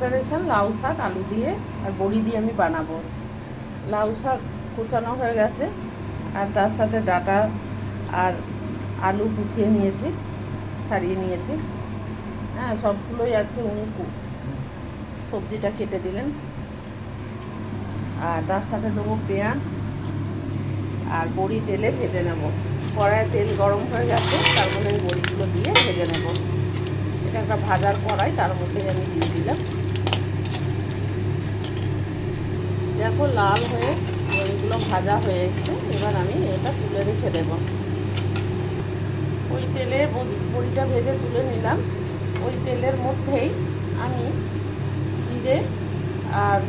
Preparation লাউ শাক, আলু দিয়ে আর বড়ি দিয়ে আমি বানাবো। লাউ শাক কুচানো হয়ে গেছে আর তার সাথে ডাটা আর আলু কুচিয়ে নিয়েছি, ছাড়িয়ে নিয়েছি। হ্যাঁ সবগুলোই আজকে উনি সবজিটা কেটে দিলেন। আর তার সাথে দেবো পেঁয়াজ আর বড়ি তেলে ভেজে নেব। কড়ায় তেল গরম হয়ে গেছে, তার মধ্যে আমি বড়িগুলো দিয়ে ভেজে নেব। এটা একটা ভাজার কড়াই, তার মধ্যে আমি দিয়ে দিলাম। দেখো, লাল হয়ে বড়িগুলো ভাজা হয়ে এসছে। এবার আমি এটা তুলে রেখে দেব। ওই তেলে বড়ি- বড়িটা ভেজে তুলে নিলাম। ওই তেলের মধ্যেই আমি জিরে আর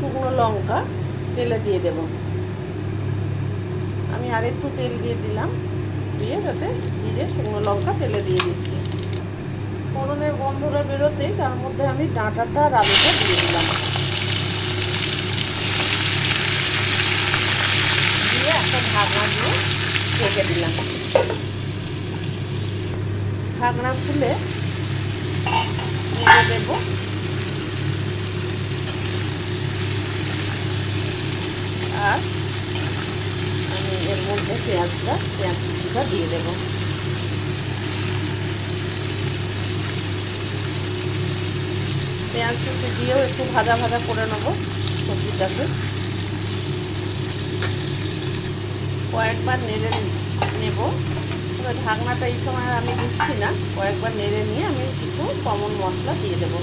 শুকনো লঙ্কা তেলে দিয়ে দেব। আমি আরেকটু তেল দিয়ে দিলাম, দিয়ে যাতে জিরে, শুকনো লঙ্কা তেলে দিয়ে দিচ্ছি। ফোড়নের গন্ধটা বেরোতেই তার মধ্যে আমি ডাঁটাটা আর আলুটা দিয়ে দিলাম। দিয়ে ঢেকে দিলাম। ঢাকনা খুলে নেড়ে দেবো। আর আমি এর মধ্যে পেঁয়াজটা, পেঁয়াজ কুচিটা দিয়ে দেবো। পেঁয়াজ কুচি দিয়েও একটু ভাজা ভাজা করে নেব সবজিটাকে। কয়েকবার নেড়ে নেব। তবে ঢাকনাটা এই সময় আমি দিচ্ছি না। কয়েকবার নেড়ে নিয়ে আমি কিছু কমন মশলা দিয়ে দেব।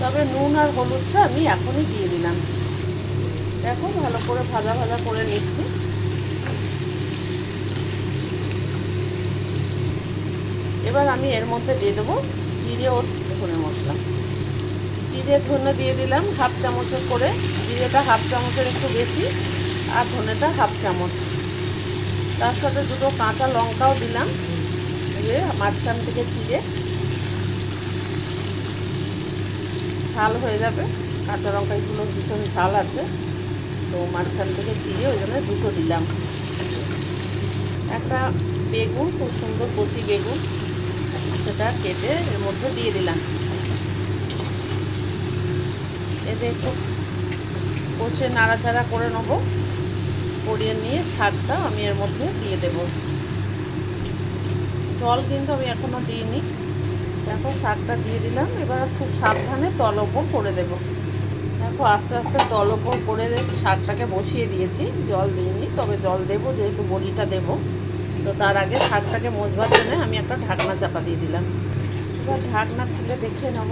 তবে নুন আর হলুদটা আমি এখনই দিয়ে দিলাম। দেখো, ভালো করে ভাজা ভাজা করে নিচ্ছি। এবার আমি এর মধ্যে দিয়ে দেবো জিরে ও ধনে মশলা। জিরে ধনে দিয়ে দিলাম হাফ চামচের করে। জিরেটা হাফ চামচের একটু বেশি। আর ধনেটা হাফ চামচ। তার সাথে দুটো কাঁচা লঙ্কাও দিলাম। দিয়ে মাঝখান থেকে চিড়ে ঝাল হয়ে যাবে। কাঁচা লঙ্কাগুলো ভীষণ ঝাল আছে। তো মাঝখান থেকে চিড়ে ওই জন্য দুটো দিলাম। একটা বেগুন, খুব সুন্দর কচি বেগুন, সেটা কেটে এর মধ্যে দিয়ে দিলাম। এতে একটু কষে নাড়াচাড়া করে নেব। করিয়ে নিয়ে শাকটা আমি এর মধ্যে দিয়ে দেব। জল কিন্তু আমি এখনও দিইনি। দেখো শাকটা দিয়ে দিলাম। এবার খুব সাবধানে তল ওপর করে দেব। দেখো, আস্তে আস্তে তল ওপর করে শাকটাকে বসিয়ে দিয়েছি। জল দিইনি, তবে জল দেবো, যেহেতু বড়িটা দেবো। তো তার আগে শাকটাকে মজবার জন্য আমি একটা ঢাকনা চাপা দিয়ে দিলাম। এবার ঢাকনা খুলে দেখে নেব।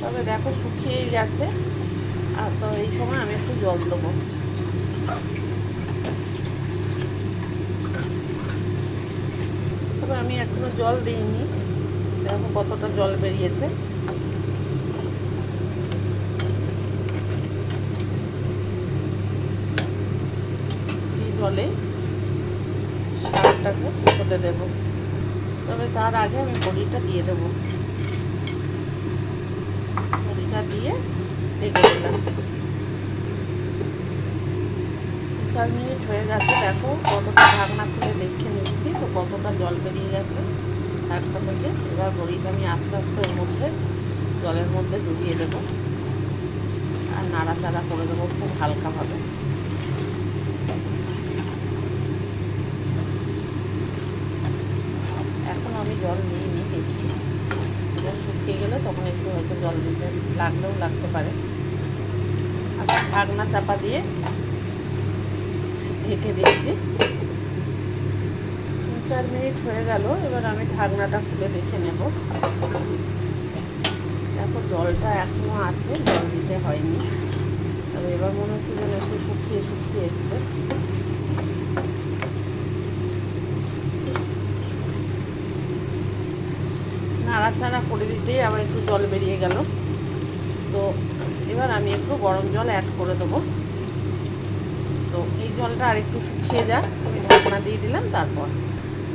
তবে দেখো, শুকিয়েই গেছে। আর তো এই সময় আমি একটু জল দেবো। তবে আমি এখনও জল দিইনি। দেখো কতটা জল বেরিয়েছে। এই জলে শাকটাকে হতে দেবো। তবে তার আগে আমি বড়িটা দিয়ে দেবো। বড়িটা দিয়ে রেখে দিলাম। চার মিনিট হয়ে গেছে, দেখো কতটা ঢাকনা খুলে দেখে নিচ্ছি, তো কতটা জল বেরিয়ে গেছে শাকটা থেকে। এবার বড়িটা আমি আস্তে আস্তে ওর মধ্যে, জলের মধ্যে ডুবিয়ে দেবো। আর নাড়াচাড়া করে দেবো খুব হালকাভাবে। এখন আমি জল নিয়ে নিই, দেখি। এবার শুকিয়ে গেলে তখন একটু হয়তো জল দিতে লাগলেও লাগতে পারে। আবার ঢাকনা চাপা দিয়ে ঢেকে দিয়েছি। তিন চার মিনিট হয়ে গেল, এবার আমি ঢাকনাটা খুলে দেখে নেব। দেখো, জলটা এখনও আছে, জল দিতে হয়নি। তবে এবার মনে হচ্ছে যেন একটু শুকিয়ে শুকিয়ে এসছে। নাড়াচাড়া করে দিতেই আবার একটু জল বেরিয়ে গেল। তো এবার আমি একটু গরম জল অ্যাড করে দেবো। তো এই জলটা আর একটু শুকিয়ে যাক, আমি ঢাকনা দিয়ে দিলাম, তারপর।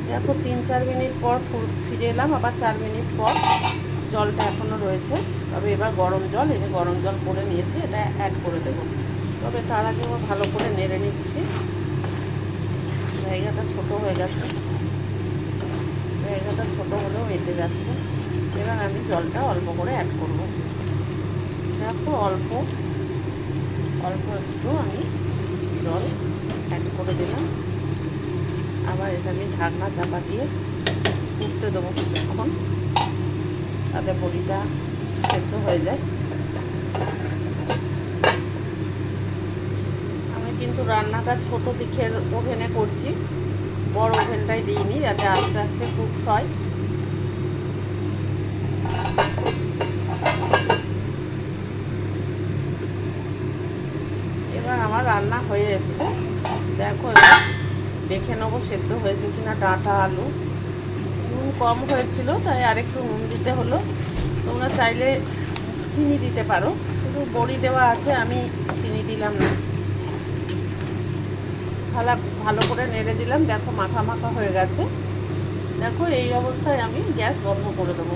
দেখো, তিন চার মিনিট পর ফিরে এলাম, আবার চার মিনিট পর জলটা এখনও রয়েছে। তবে এবার গরম জল এনে গরম জল করে নিয়েছি, এটা অ্যাড করে দেব। তবে তার আগে আবার ভালো করে নেড়ে নিচ্ছি। জায়গাটা ছোট হয়ে গেছে। জায়গাটা ছোট হলেও এঁটে যাচ্ছে। এবার আমি জলটা অল্প করে অ্যাড করব। দেখো, অল্প অল্প একটু আমি জল অ্যাড করে দিলাম। আবার এটা আমি ঢাকনা চাপা দিয়ে ফুটতে দেবো কিছুক্ষণ। তাতে বড়িটা সেদ্ধ হয়ে যায়। আমি কিন্তু রান্নাটা ছোট দিকের ওভেনে করছি। বড় ওভেনটাই দিইনি, যাতে আস্তে আস্তে কুক হয় এবার আমার রান্না হয়ে এসছে। দেখো দেখে নেব সেদ্ধ হয়েছে কিনা ডাঁটা আলু। নুন কম হয়েছিল, তাই আরেকটু নুন দিতে হলো। তোমরা চাইলে চিনি দিতে পারো। শুধু বড়ি দেওয়া আছে, আমি চিনি দিলাম না। ভালো ভালো করে নেড়ে দিলাম। দেখো মাখা মাখা হয়ে গেছে। দেখো এই অবস্থায় আমি গ্যাস বন্ধ করে দেবো।